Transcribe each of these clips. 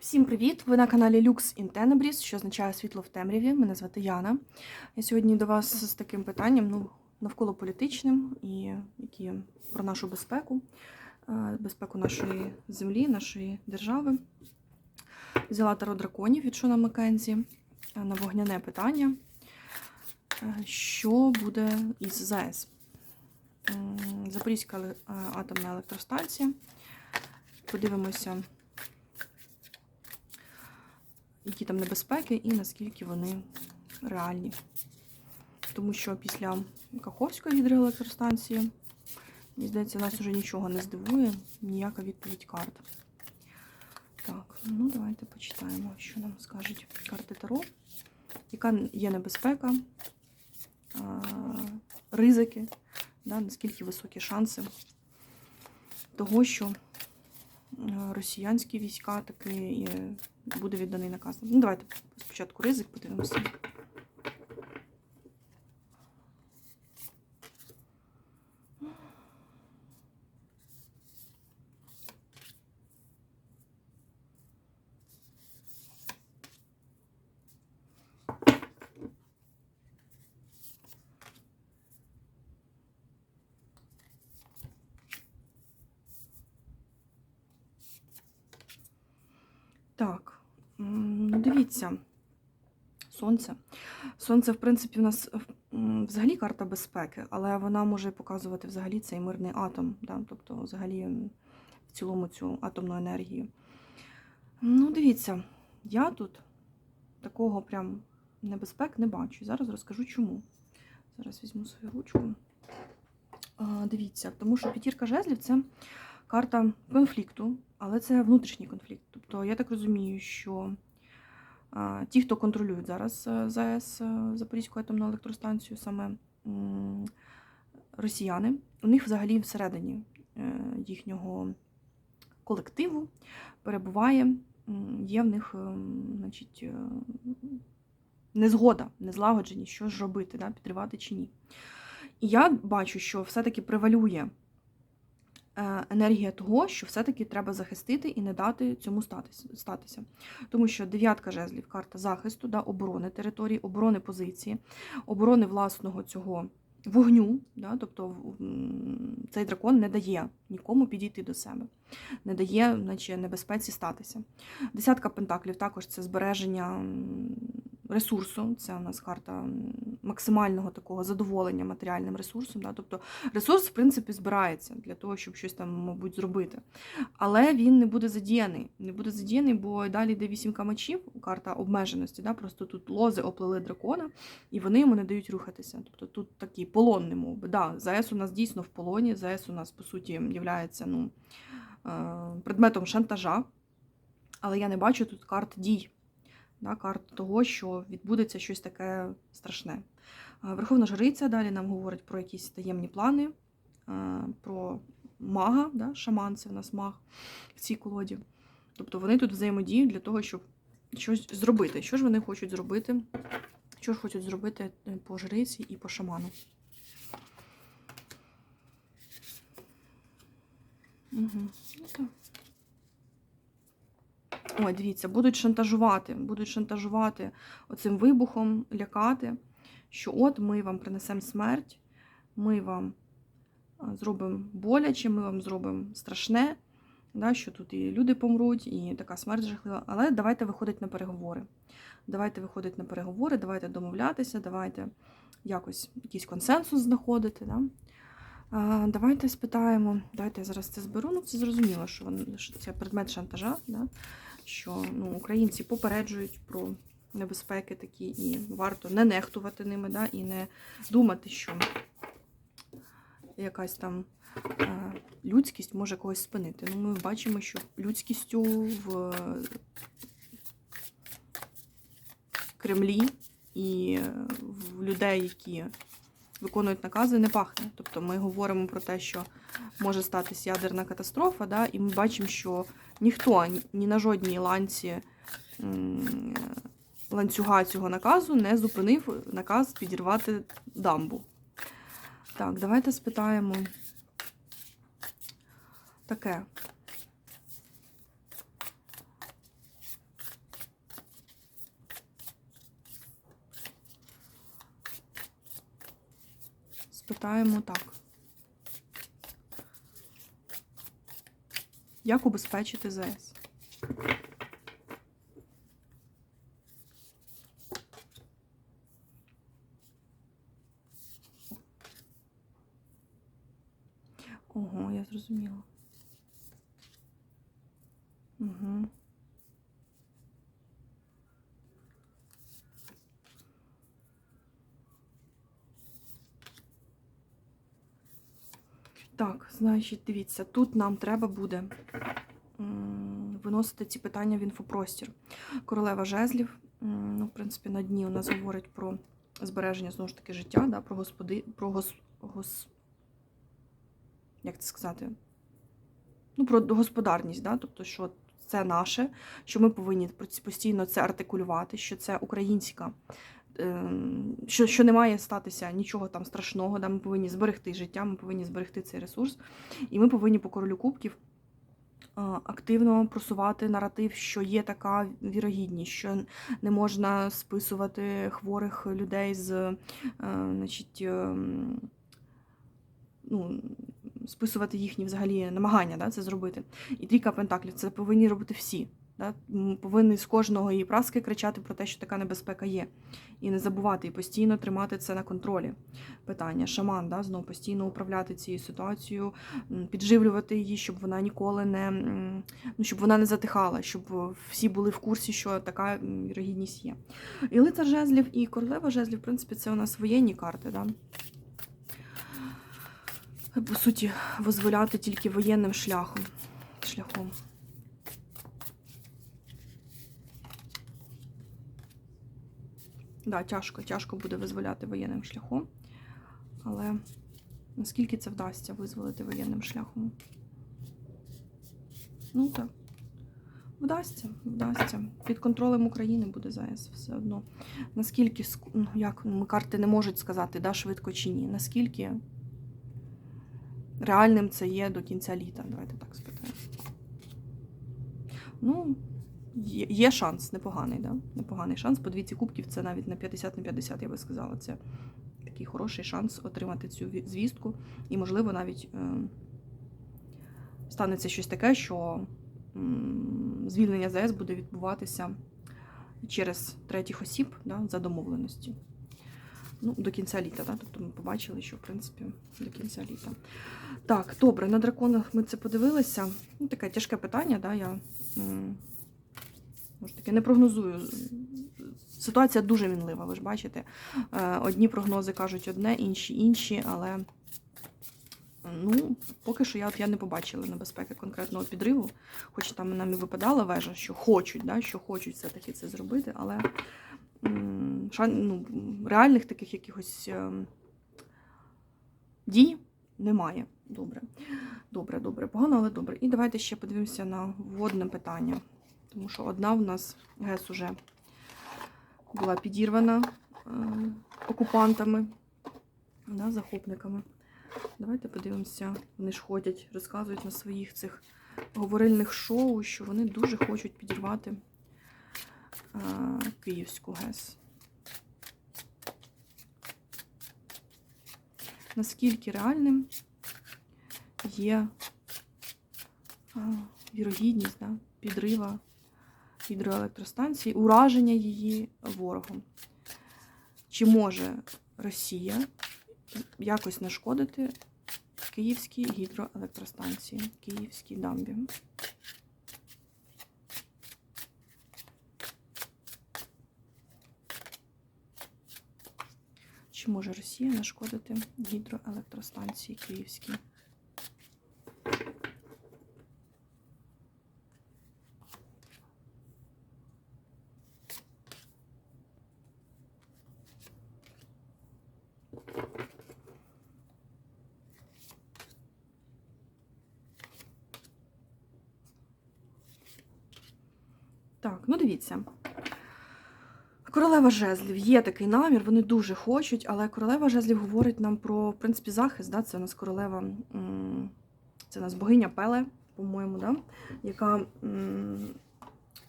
Всім привіт! Ви на каналі Lux in Tenebris, що означає світло в темряві. Мене звати Яна. Я сьогодні до вас з таким питанням, ну, навколо політичним і які про нашу безпеку, е, безпеку нашої землі, нашої держави. Взяла таро драконів від Шона Маккензі е, на вогняне питання. Е, Що буде із ЗАЕС? Запорізька атомна електростанція. Подивимося які там небезпеки і наскільки вони реальні. Тому що після Каховської гідроелектростанції, мені здається, нас вже нічого не здивує, ніяка відповідь карт. Так, ну давайте почитаємо, що нам скажуть карти Таро. Яка є небезпека, ризики, да, наскільки високі шанси того, що росіянські війська таки буде відданий наказ. Ну, давайте спочатку ризик подивимося. Так, дивіться. Сонце. Сонце, в принципі, у нас взагалі карта безпеки, але вона може показувати взагалі цей мирний атом, да? тобто взагалі в цілому цю атомну енергію. Ну, дивіться, я тут такого прям небезпек не бачу. Зараз розкажу чому. Зараз візьму свою ручку. Дивіться, тому що п'ятірка жезлів це карта конфлікту, але це внутрішній конфлікт. Тобто, я так розумію, що ті, хто контролюють зараз е, ЗАЕС е, Запорізьку атомну електростанцію, саме росіяни, у них взагалі всередині е, їхнього колективу перебуває, є в них ем, значить, незгода, незлагодженість, що ж робити, да, підривати чи ні. І я бачу, що все-таки превалює енергія того, що все-таки треба захистити і не дати цьому статися. Тому що дев'ятка жезлів карта захисту, да, оборони території, оборони позиції, оборони власного цього вогню. Да, тобто цей дракон не дає нікому підійти до себе, не дає наче, небезпеці статися. Десятка пентаклів також це збереження ресурсу. Це у нас карта максимального такого задоволення матеріальним ресурсом. Да? Тобто ресурс, в принципі, збирається для того, щоб щось там, мабуть, зробити. Але він не буде задіяний. Не буде задіяний, бо далі йде вісімка мечів, карта обмеженості. Да? Просто тут лози оплели дракона, і вони йому не дають рухатися. Тобто тут такий полонний мов би. Да, ЗАЕС у нас дійсно в полоні. ЗАЕС у нас, по суті, є ну, е, предметом шантажа. Але я не бачу тут карт дій, да, карт того, що відбудеться щось таке страшне. Верховна Жриця далі нам говорить про якісь таємні плани, е, про мага, да, шаман, це в нас маг в цій колоді. Тобто вони тут взаємодіють для того, щоб щось зробити. Що ж вони хочуть зробити? Що ж хочуть зробити е, по жриці і по шаману? Угу. Ой, дивіться, будуть шантажувати, будуть шантажувати оцим вибухом, лякати, що от ми вам принесемо смерть, ми вам зробимо боляче, ми вам зробимо страшне, да, що тут і люди помруть, і така смерть жахлива. Але давайте виходити на переговори. Давайте виходити на переговори, давайте домовлятися, давайте якось якийсь консенсус знаходити. Да? Давайте спитаємо, давайте я зараз це зберу. Ну, це зрозуміло, що вон- що це предмет шантажа, да? Що ну, українці попереджують про небезпеки такі, і варто не нехтувати ними, да? і не думати, що якась там е, людськість може когось спинити. Ну, ми бачимо, що людськістю в Кремлі і в людей, які виконують накази, не пахне. Тобто ми говоримо про те, що може статись ядерна катастрофа, да, і ми бачимо, що ніхто ні- ні на жодній ланці ланцюга цього наказу не зупинив наказ підірвати дамбу. Так, давайте спитаємо таке. Спитаємо так. Як убезпечити ЗС? Ого, я зрозуміла. Угу. Так, значить, дивіться, тут нам треба буде виносити ці питання в інфопростір. Королева жезлів, ну, в принципі, на дні у нас говорить про збереження знову ж таки життя, да, про господи, про гос, гос, як це сказати? Ну, про господарність, да, тобто, що це наше, що ми повинні постійно це артикулювати, що це українська що, що не має статися нічого там страшного, да, ми повинні зберегти життя, ми повинні зберегти цей ресурс, і ми повинні по королю кубків активно просувати наратив, що є така вірогідність, що не можна списувати хворих людей з е, значить, ем, ну, списувати їхні взагалі намагання да, це зробити. І трійка пентаклів це повинні робити всі. Да? Повинні з кожного її праски кричати про те, що така небезпека є. І не забувати, і постійно тримати це на контролі. Питання. Шаман, да? знову постійно управляти цією ситуацією, підживлювати її, щоб вона ніколи не ну, щоб вона не затихала, щоб всі були в курсі, що така вірогідність є. І лицар жезлів, і королева жезлів, в принципі, це у нас воєнні карти. Да? По суті, визволяти тільки воєнним шляхом. шляхом. Да, тяжко, тяжко буде визволяти воєнним шляхом. Але наскільки це вдасться визволити воєнним шляхом? Ну так. Вдасться, вдасться. Під контролем України буде ЗАЕС все одно. Наскільки ну, як ну, карти не можуть сказати, да, швидко чи ні. Наскільки реальним це є до кінця літа? Давайте так спитаємо. Ну, є, шанс, непоганий, да? непоганий шанс. По двійці кубків це навіть на 50 на 50, я би сказала. Це такий хороший шанс отримати цю звістку. І, можливо, навіть е, станеться щось таке, що звільнення ЗС буде відбуватися через третіх осіб да, за домовленості. Ну, до кінця літа, да? тобто ми побачили, що в принципі до кінця літа. Так, добре, на драконах ми це подивилися. Ну, таке тяжке питання, да, я може таки не прогнозую. Ситуація дуже мінлива, ви ж бачите. Е, Одні прогнози кажуть одне, інші інші, але ну, поки що я, от, я не побачила небезпеки конкретного підриву, хоч там нам і випадала вежа, що хочуть, да, що хочуть все-таки це зробити, але шан, ну, реальних таких якихось ем, дій немає. Добре. Добре, добре. Погано, але добре. І давайте ще подивимося на водне питання. Тому що одна в нас ГЕС уже була підірвана е, окупантами, да, захопниками. Давайте подивимося. Вони ж ходять, розказують на своїх цих говорильних шоу, що вони дуже хочуть підірвати е, Київську ГЕС. Наскільки реальним є вірогідність да, підрива гідроелектростанції, ураження її ворогом. Чи може Росія якось нашкодити Київській гідроелектростанції, Київській дамбі? Чи може Росія нашкодити гідроелектростанції Київській? Так, ну дивіться. Королева жезлів є такий намір, вони дуже хочуть, але королева жезлів говорить нам про, в принципі, захист. Да? Це у нас королева, це у нас богиня Пеле, по-моєму, да? яка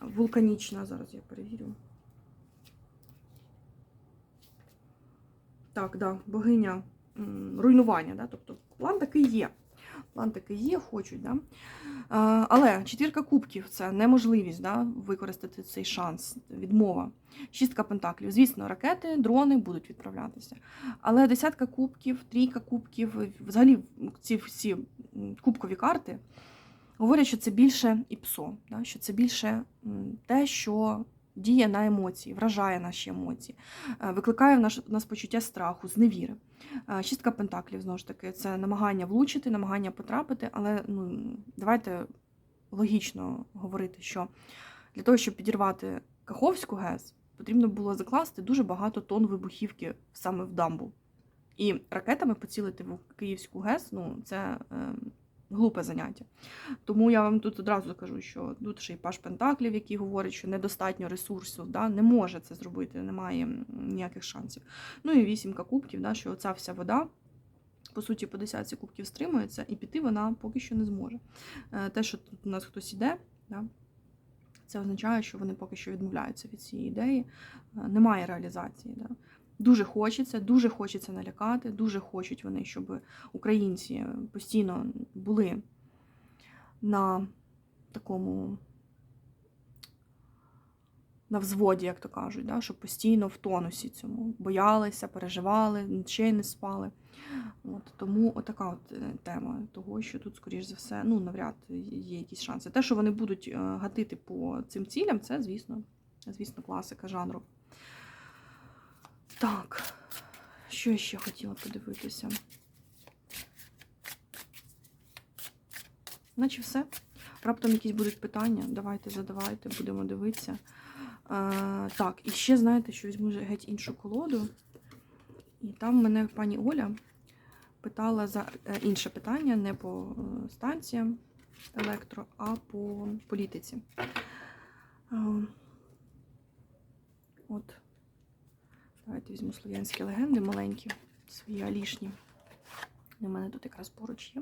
вулканічна. Зараз я перевірю. Так, да, богиня руйнування. Да? Тобто план такий є. План такий є, хочуть. Да? Але четвірка кубків це неможливість да, використати цей шанс, відмова. Шістка пентаклів. Звісно, ракети, дрони будуть відправлятися. Але десятка кубків, трійка кубків, взагалі ці всі кубкові карти говорять, що це більше ІПСО, да? що це більше те, що діє на емоції, вражає наші емоції, е, викликає в наш, в нас почуття страху, зневіри. Е, Шістка пентаклів, знову ж таки, це намагання влучити, намагання потрапити, але ну, давайте логічно говорити, що для того, щоб підірвати Каховську ГЕС, потрібно було закласти дуже багато тонн вибухівки саме в дамбу. І ракетами поцілити в Київську ГЕС ну, це е, глупе заняття. Тому я вам тут одразу кажу, що тут ще й Паш Пентаклів, який говорить, що недостатньо ресурсів, да, не може це зробити, немає ніяких шансів. Ну і вісімка кубків, да, що оця вся вода. По суті, по десятці кубків стримується, і піти вона поки що не зможе. Е, Те, що тут у нас хтось іде, да, це означає, що вони поки що відмовляються від цієї ідеї. Е, Немає реалізації. Да. Дуже хочеться, дуже хочеться налякати, дуже хочуть вони, щоб українці постійно були на такому на взводі, як то кажуть, да, щоб постійно в тонусі цьому боялися, переживали, ночей не спали. От, тому отака от е, тема того, що тут, скоріш за все, ну, навряд є якісь шанси. Те, що вони будуть е, гатити по цим цілям, це, звісно, звісно, класика жанру. Так, що я ще хотіла подивитися? Наче все. Раптом якісь будуть питання. Давайте задавайте, будемо дивитися. А, так, і ще знаєте, що візьму геть іншу колоду. І там мене пані Оля питала за е, інше питання, не по е, станціям електро, а по політиці. От. Давайте візьму слов'янські легенди маленькі, свої алішні. У мене тут якраз поруч є.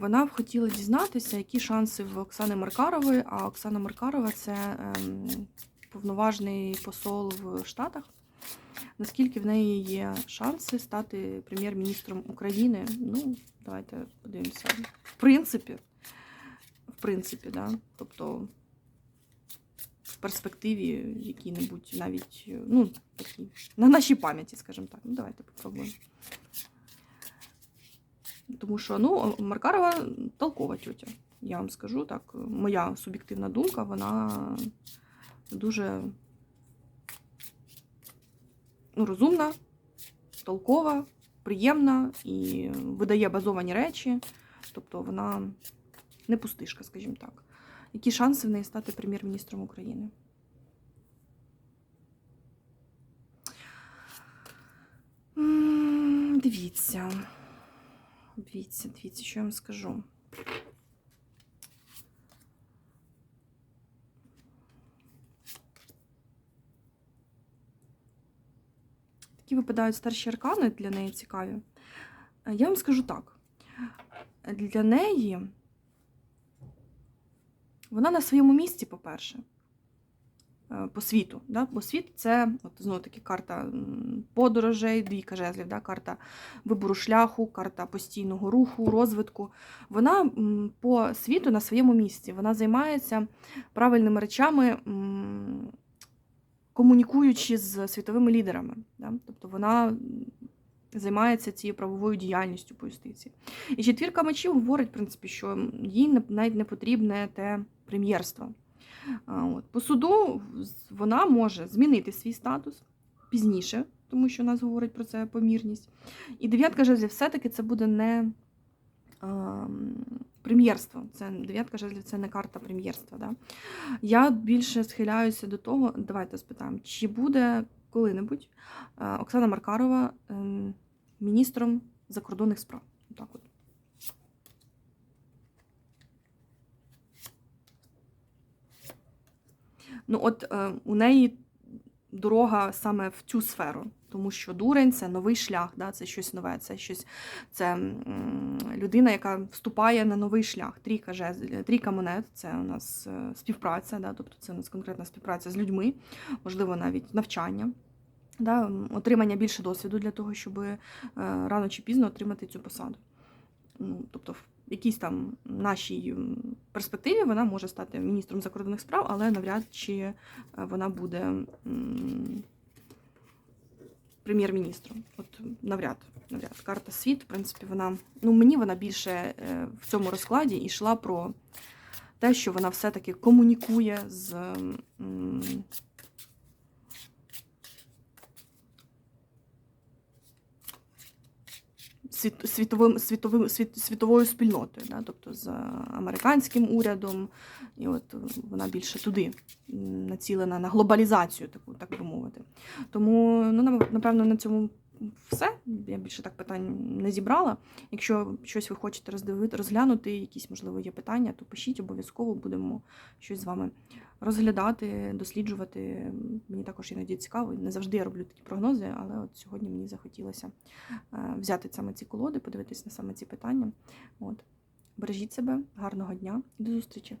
Вона б хотіла дізнатися, які шанси в Оксани Маркарової. А Оксана Маркарова це ем, повноважний посол в Штатах. Наскільки в неї є шанси стати прем'єр-міністром України? Ну, давайте подивимося. В принципі, в принципі, да. Тобто перспективі які-небудь навіть, ну, такі, на нашій пам'яті, скажімо так. Ну, давайте попробуємо. Тому що, ну, Маркарова толкова тютя. Я вам скажу так, моя суб'єктивна думка, вона дуже ну, розумна, толкова, приємна і видає базовані речі. Тобто вона не пустишка, скажімо так. Які шанси в неї стати прем'єр-міністром України? Дивіться. Дивіться, дивіться, що я вам скажу. Такі випадають старші аркани для неї цікаві. Е, Я вам скажу так. Для неї вона на своєму місці, по-перше, е, по світу. Да? Бо світ це, от знову таки, карта подорожей, двійка жезлів, да? карта вибору шляху, карта постійного руху, розвитку. Вона по світу на своєму місці. Вона займається правильними речами, комунікуючи з світовими лідерами. Да? Тобто вона займається цією правовою діяльністю по юстиції. І четвірка мечів говорить, в принципі, що їй навіть не потрібне те прем'єрство. От. По суду вона може змінити свій статус пізніше, тому що у нас говорить про це помірність. І дев'ятка жезлів все-таки це буде не ем, прем'єрство. Це дев'ятка жезлів це не карта прем'єрства. Да? Я більше схиляюся до того, давайте спитаємо, чи буде коли-небудь е, Оксана Маркарова ем, міністром закордонних справ. Так от. Ну, от е, у неї дорога саме в цю сферу, тому що дурень це новий шлях, да, це щось нове, це щось, це м, людина, яка вступає на новий шлях. Трійка, жезл, трійка монет це у нас е, співпраця, да, тобто це у нас конкретна співпраця з людьми, можливо, навіть навчання. да, отримання більше досвіду для того, щоб е, рано чи пізно отримати цю посаду. Ну, тобто, якійсь там нашій перспективі вона може стати міністром закордонних справ, але навряд чи е, вона буде прем'єр-міністром. От навряд, навряд. Карта світ, в принципі, вона ну мені вона більше е, в цьому розкладі йшла про те, що вона все-таки комунікує з. м, світ, світовим, світовим, світ, світовою спільнотою, да? тобто з американським урядом, і от вона більше туди націлена на глобалізацію, таку, так би мовити. Тому, ну, напевно, на цьому все. Я більше так питань не зібрала. Якщо щось ви хочете роздивити, розглянути, якісь, можливо, є питання, то пишіть, обов'язково будемо щось з вами розглядати, досліджувати. Мені також іноді цікаво. Не завжди я роблю такі прогнози, але от сьогодні мені захотілося е, взяти саме ці колоди, подивитись на саме ці питання. От. Бережіть себе, гарного дня і до зустрічі!